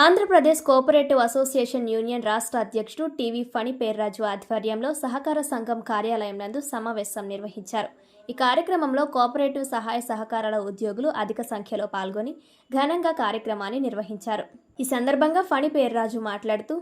Andhra Pradesh cooperative association union రాష్ట్ర అధ్యక్షుడు TV Phani Perraju ఆధ్వర్యంలో సహకార సంఘం కార్యాలయం నందు సమావేశం నిర్వహించారు. ఈ కార్యక్రమంలో కోఆపరేటివ్ సహాయ సహకారాల ఉద్యోగులు అధిక సంఖ్యలో పాల్గొని ఘనంగా కార్యక్రమాన్ని నిర్వహించారు. ఈ సందర్భంగా ఫణి పేర్రాజు మాట్లాడుతూ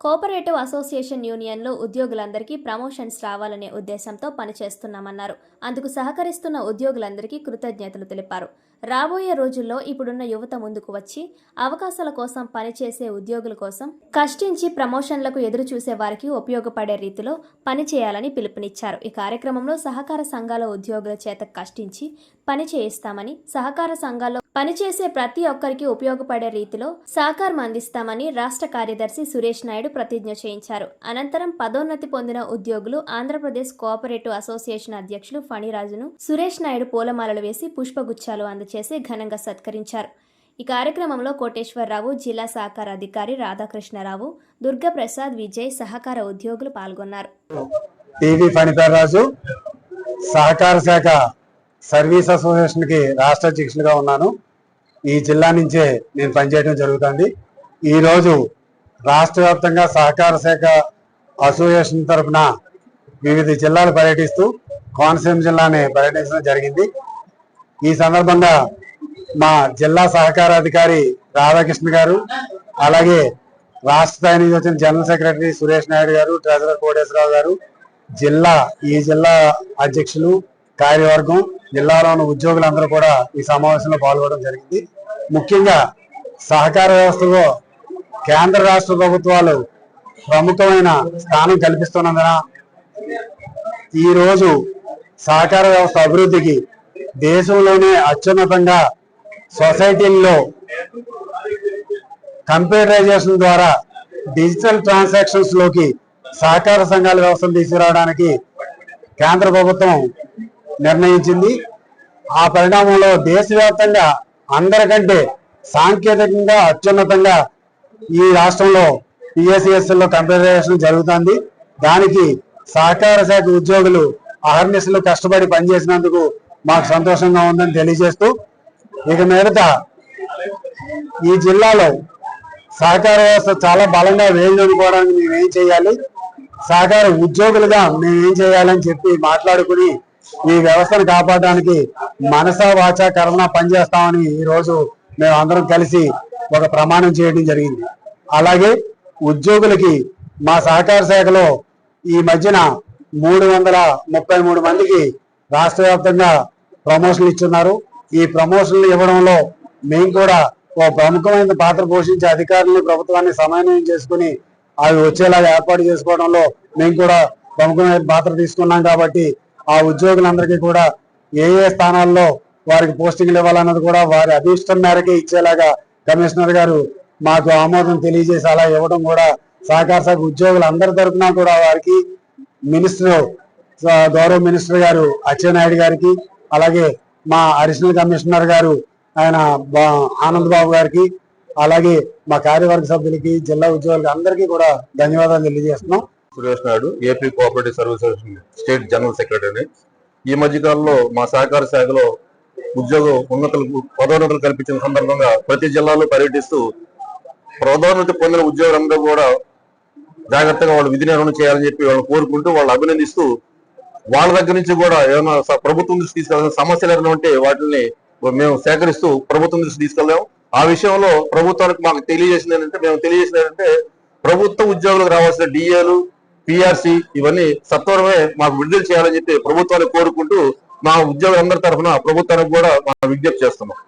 కోఆపరేటివ్ అసోసియేషన్ యూనియన్లో ఉద్యోగులందరికీ ప్రమోషన్స్ రావాలనే ఉద్దేశంతో పనిచేస్తున్నామన్నారు. అందుకు సహకరిస్తున్న ఉద్యోగులందరికీ కృతజ్ఞతలు తెలిపారు. రాబోయే రోజుల్లో ఇప్పుడున్న యువత ముందుకు వచ్చి అవకాశాల కోసం పనిచేసే ఉద్యోగుల కోసం కష్టించి ప్రమోషన్లకు ఎదురు చూసే వారికి ఉపయోగపడే రీతిలో పనిచేయాలని పిలుపునిచ్చారు. ఈ కార్యక్రమంలో సహకార సంఘాల ఉద్యోగుల చేత కష్టించి పని చేయిస్తామని సహకార సంఘాల్లో పనిచేసే ప్రతి ఒక్కరికి ఉపయోగపడే రీతిలో సహకారం అందిస్తామని రాష్ట్ర కార్యదర్శి సురేష్ నాయుడు ప్రతిజ్ఞ చేయించారు. అనంతరం పదోన్నతి పొందిన ఉద్యోగులు ఆంధ్రప్రదేశ్ కోఆపరేటివ్ అసోసియేషన్ అధ్యక్షులు ఫణిరాజును సురేష్ నాయుడు పూలమాలలు వేసి పుష్పగుచ్చాలు అందచేసి ఘనంగా సత్కరించారు. ఈ కార్యక్రమంలో కోటేశ్వరరావు జిల్లా సహకార అధికారి రాధాకృష్ణరావు దుర్గప్రసాద్ విజయ్ సహకార ఉద్యోగులు పాల్గొన్నారు. సహకార శాఖ సర్వీస్ అసోసియేషన్కి రాష్ట్ర అధ్యక్షులుగా ఉన్నాను. ఈ జిల్లా నుంచే నేను పనిచేయడం జరుగుతుంది. ఈ రోజు రాష్ట్ర వ్యాప్తంగా సహకార శాఖ అసోసియేషన్ తరఫున వివిధ జిల్లాలు పర్యటిస్తూ కోనసీమ జిల్లాని పర్యటించడం జరిగింది. ఈ సందర్భంగా మా జిల్లా సహకార అధికారి రాధాకృష్ణ గారు అలాగే రాష్ట్ర స్థాయి నుంచి వచ్చిన జనరల్ సెక్రటరీ సురేష్ నాయుడు గారు ట్రెజరర్ కోటేశ్వరరావు గారు జిల్లా ఈ జిల్లా అధ్యక్షులు కార్యవర్గం జిల్లాలోని ఉద్యోగులందరూ కూడా ఈ సమావేశంలో పాల్గొనడం జరిగింది. ముఖ్యంగా సహకార వ్యవస్థలో కేంద్ర రాష్ట్ర ప్రభుత్వాలు ప్రముఖమైన స్థానం కల్పిస్తున్నందున ఈ రోజు సహకార వ్యవస్థ అభివృద్ధికి దేశంలోనే అత్యున్నతంగా సొసైటీల్లో కంప్యూటరైజేషన్ ద్వారా డిజిటల్ ట్రాన్సాక్షన్స్లోకి సహకార సంఘాల వ్యవస్థను తీసుకురావడానికి కేంద్ర ప్రభుత్వం నిర్ణయించింది. ఆ పరిణామంలో దేశవ్యాప్తంగా అందరికంటే సాంకేతికంగా అత్యున్నతంగా ఈ రాష్ట్రంలో పిఎస్సిఎస్ఎల్లో లో జరుగుతుంది. దానికి సహకార శాఖ ఉద్యోగులు అహర్నిశలు కష్టపడి పనిచేసినందుకు మాకు సంతోషంగా ఉందని తెలియజేస్తూ ఇక మీదట ఈ జిల్లాలో సహకార వ్యవస్థ చాలా బలంగా వేయనుకోవడానికి మేమేం చేయాలి? సహకార ఉద్యోగులుగా మేమేం చేయాలని చెప్పి మాట్లాడుకుని ఈ వ్యవస్థను కాపాడడానికి మనసా వాచ కర్మణ పనిచేస్తామని ఈ రోజు మేము అందరం కలిసి ఒక ప్రమాణం చేయడం జరిగింది. అలాగే ఉద్యోగులకి మా సహకార శాఖలో ఈ మధ్యన మూడు వందల ముప్పై మూడు మందికి రాష్ట్ర వ్యాప్తంగా ప్రమోషన్లు ఇచ్చున్నారు. ఈ ప్రమోషన్లు ఇవ్వడంలో మేము కూడా ఓ ప్రముఖమైన పాత్ర పోషించే అధికారులను ప్రభుత్వాన్ని సమన్వయం చేసుకుని అవి వచ్చేలాగా ఏర్పాటు చేసుకోవడంలో మేము కూడా ప్రముఖమైన పాత్ర తీసుకున్నాం కాబట్టి ఆ ఉద్యోగులందరికీ కూడా ఏ ఏ స్థానాల్లో వారికి పోస్టింగ్లు ఇవ్వాలన్నది కూడా వారి అభిష్టం మేరకే ఇచ్చేలాగా కమిషనర్ గారు మాకు ఆమోదం తెలియజేసి అలా ఇవ్వడం కూడా సహకార శాఖ ఉద్యోగులందరి తరఫున కూడా వారికి మినిస్టర్ గౌరవ మినిస్టర్ గారు అచ్చెన్నాయుడు గారికి అలాగే మా అడిషనల్ కమిషనర్ గారు ఆయన ఆనంద్ బాబు గారికి అలాగే మా కార్యవర్గ సభ్యులకి జిల్లా ఉద్యోగులకి అందరికీ కూడా ధన్యవాదాలు తెలియజేస్తున్నాం. Suresh Naidu AP cooperative services state general secretary ఈ మధ్య కాలంలో మా సహకార శాఖలో ఉద్యోగ ఉన్నతులకు పదోన్నతులు కల్పించిన సందర్భంగా ప్రతి జిల్లాలో పర్యటిస్తూ పదోన్నతి పొందిన ఉద్యోగులందరూ కూడా జాగ్రత్తగా వాళ్ళు విధి నిర్వహణ చేయాలని చెప్పి వాళ్ళని కోరుకుంటూ వాళ్ళు అభినందిస్తూ వాళ్ళ దగ్గర నుంచి కూడా ఏమైనా ప్రభుత్వం దృష్టి తీసుకెళ్ళాల్సిన సమస్యలు ఏమైనా ఉంటే వాటిని మేము సేకరిస్తూ ప్రభుత్వం దృష్టి తీసుకెళ్ళాము ఆ విషయంలో ప్రభుత్వానికి మాకు తెలియజేసింది ఏంటంటే మేము తెలియజేసింది ఏంటంటే ప్రభుత్వ ఉద్యోగులకు రావాల్సిన డిఏలు పిఆర్సి ఇవన్నీ సత్వరమే మాకు విడుదల చేయాలని చెప్పి ప్రభుత్వాన్ని కోరుకుంటూ మా ఉద్యోగులందరి తరఫున ప్రభుత్వానికి కూడా మా విజ్ఞప్తి చేస్తున్నాం.